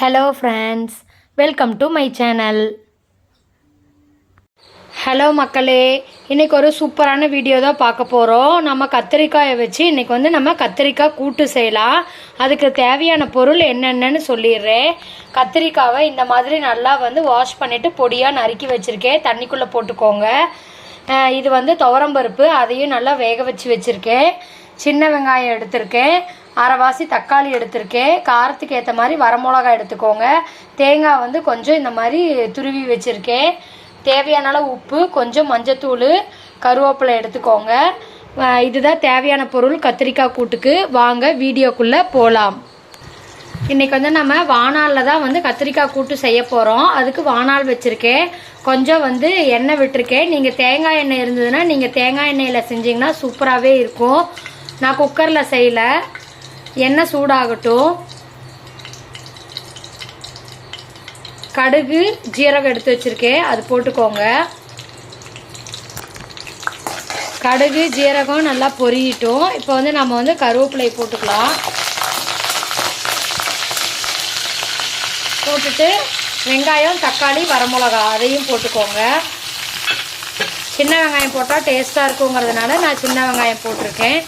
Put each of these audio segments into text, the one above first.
Hello friends welcome to my channel hello மக்களே. இன்றைக்கி ஒரு சூப்பரான வீடியோ தான் பார்க்க போகிறோம் நம்ம கத்திரிக்காயை வச்சு இன்றைக்கி வந்து நம்ம கத்திரிக்காய் கூட்டு செய்யலாம். அதுக்கு தேவையான பொருள் என்னென்னு சொல்லிடுறேன். கத்திரிக்காவை இந்த மாதிரி நல்லா வந்து வாஷ் பண்ணிவிட்டு பொடியாக நறுக்கி வச்சுருக்கேன். தண்ணிக்குள்ளே போட்டுக்கோங்க. இது வந்து துவரம்பருப்பு. அதையும் நல்லா வேக வச்சு வச்சுருக்கேன். சின்ன வெங்காயம் எடுத்திருக்கேன். அரைவாசி தக்காளி எடுத்திருக்கேன் காரத்துக்கு ஏற்ற மாதிரி வரமிளகா எடுத்துக்கோங்க. தேங்காய் வந்து கொஞ்சம் இந்த மாதிரி துருவி வச்சுருக்கேன் தேவையான அளவு உப்பு கொஞ்சம் மஞ்சத்தூள் கருவேப்பிலை எடுத்துக்கோங்க. இதுதான் தேவையான பொருள். கத்திரிக்காய் கூட்டுக்கு வாங்க வீடியோக்குள்ளே போகலாம் இன்றைக்கி வந்து நம்ம வானாலில் தான் வந்து கத்திரிக்காய் கூட்டு செய்ய போகிறோம் அதுக்கு வாணால் வச்சுருக்கேன் கொஞ்சம் வந்து எண்ணெய் விட்டுருக்கேன் நீங்கள் தேங்காய் எண்ணெய் இருந்ததுன்னா நீங்கள் தேங்காய் எண்ணெயில் செஞ்சிங்கன்னா சூப்பராகவே இருக்கும். நான் குக்கரில் செய்யல. எண்ணெய் சூடாகட்டும். கடுகு ஜீரகம் எடுத்து வச்சுருக்கேன். அது போட்டுக்கோங்க. கடுகு ஜீரகம் நல்லா பொரியட்டும். இப்போ வந்து நம்ம வந்து கருவேப்பிலை போட்டுக்கலாம். போட்டுட்டு வெங்காயம் தக்காளி வரமிளகா அதையும் போட்டுக்கோங்க. சின்ன வெங்காயம் போட்டால் டேஸ்ட்டாக இருக்குங்கிறதுனால நான் சின்ன வெங்காயம் போட்டிருக்கேன்.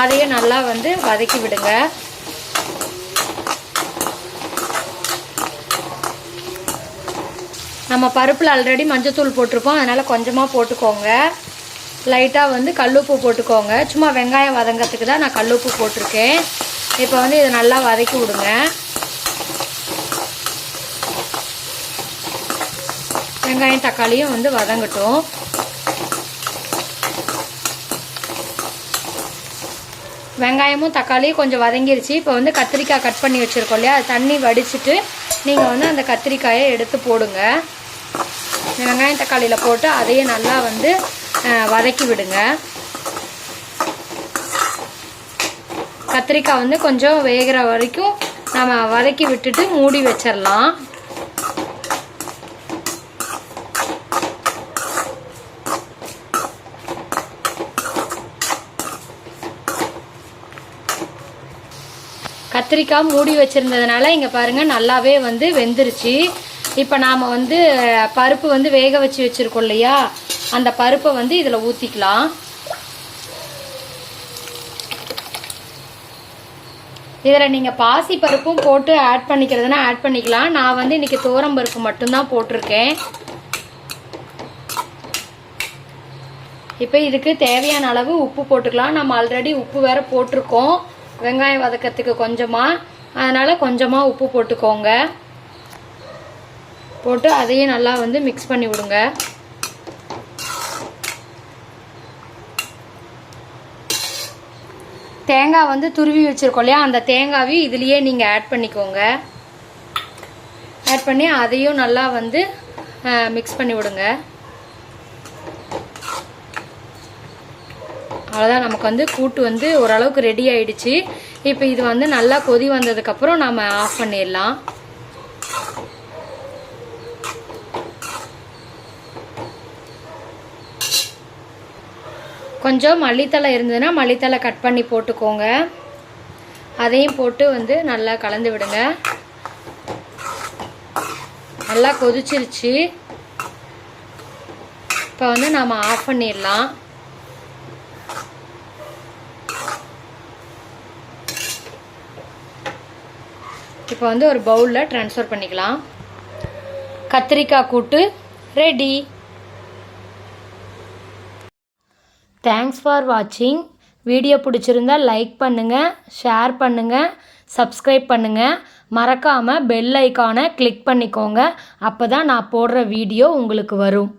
அதையும் நல்லா வந்து வதக்கி விடுங்க. நம்ம பருப்பில் ஆல்ரெடி மஞ்சத்தூள் போட்டிருக்கோம். அதனால் கொஞ்சமாக போட்டுக்கோங்க. லைட்டாக வந்து கல்லுப்பு போட்டுக்கோங்க. சும்மா வெங்காயம் வதங்கிறதுக்கு தான் நான் கல்லுப்பு போட்டிருக்கேன். இப்போ வந்து இதை நல்லா வதக்கி விடுங்க. வெங்காயம் தக்காளியும் வந்து வதங்கட்டும். வெங்காயமும் தக்காளியும் கொஞ்சம் வதங்கிருச்சு. இப்போ வந்து கத்திரிக்காய் கட் பண்ணி வச்சுருக்கோம் இல்லையா? அது தண்ணி வடிச்சிட்டு நீங்கள் வந்து அந்த கத்திரிக்காயை எடுத்து போடுங்க. வெங்காயம் தக்காளியில் போட்டு அதையே நல்லா வந்து வதக்கி விடுங்க. கத்திரிக்காய் வந்து கொஞ்சம் வேகிற வரைக்கும் நம்ம வதக்கி விட்டுட்டு மூடி வச்சிடலாம் கத்திரிக்காய் மூடி வச்சுருந்ததுனால இங்கே பாருங்கள் நல்லாவே வந்து வெந்துருச்சு. இப்போ நாம் வந்து பருப்பு வந்து வேக வச்சு வச்சுருக்கோம் இல்லையா? அந்த பருப்பை வந்து இதில் ஊற்றிக்கலாம் இதில் நீங்கள் பாசி பருப்பும் போட்டு ஆட் பண்ணிக்கிறதுனா ஆட் பண்ணிக்கலாம். நான் வந்து இன்றைக்கி தோரம் பருப்பு மட்டும்தான் போட்டிருக்கேன். இப்போ இதுக்கு தேவையான அளவு உப்பு போட்டுக்கலாம். நம்ம ஆல்ரெடி உப்பு வேற போட்டிருக்கோம். வெங்காயம் வதக்கிறதுக்கு கொஞ்சமாக அதனால் கொஞ்சமாக உப்பு போட்டுக்கோங்க. போட்டு அதையும் நல்லா வந்து மிக்ஸ் பண்ணி விடுங்க. தேங்காய் வந்து துருவி வச்சுருக்கோம் இல்லையா? அந்த தேங்காவையும் இதுலேயே நீங்கள் ஆட் பண்ணிக்கோங்க. ஆட் பண்ணி அதையும் நல்லா வந்து மிக்ஸ் பண்ணி விடுங்க. அவ்வளோதான் நமக்கு வந்து கூட்டு வந்து ஓரளவுக்கு ரெடி ஆயிடுச்சு. இப்போ இது வந்து நல்லா கொதி வந்ததுக்கப்புறம் நம்ம ஆஃப் பண்ணிடலாம். கொஞ்சம் மல்லித்தலை இருந்ததுன்னா மல்லித்தலை கட் பண்ணி போட்டுக்கோங்க. அதையும் போட்டு வந்து நல்லா கலந்து விடுங்க. நல்லா கொதிச்சிருச்சு. இப்போ வந்து நாம் ஆஃப் பண்ணிடலாம். இப்போ வந்து ஒரு பவுலில் ட்ரான்ஸ்ஃபர் பண்ணிக்கலாம். கத்திரிக்காய் கூட்டு ரெடி தேங்க்ஸ் ஃபார் வாட்சிங் வீடியோ பிடிச்சிருந்தா லைக் பண்ணுங்கள் ஷேர் பண்ணுங்கள் சப்ஸ்கிரைப் பண்ணுங்கள் மறக்காமல் பெல் ஐக்கானை கிளிக் பண்ணிக்கோங்க. அப்போ தான் நான் போடுற வீடியோ உங்களுக்கு வரும்.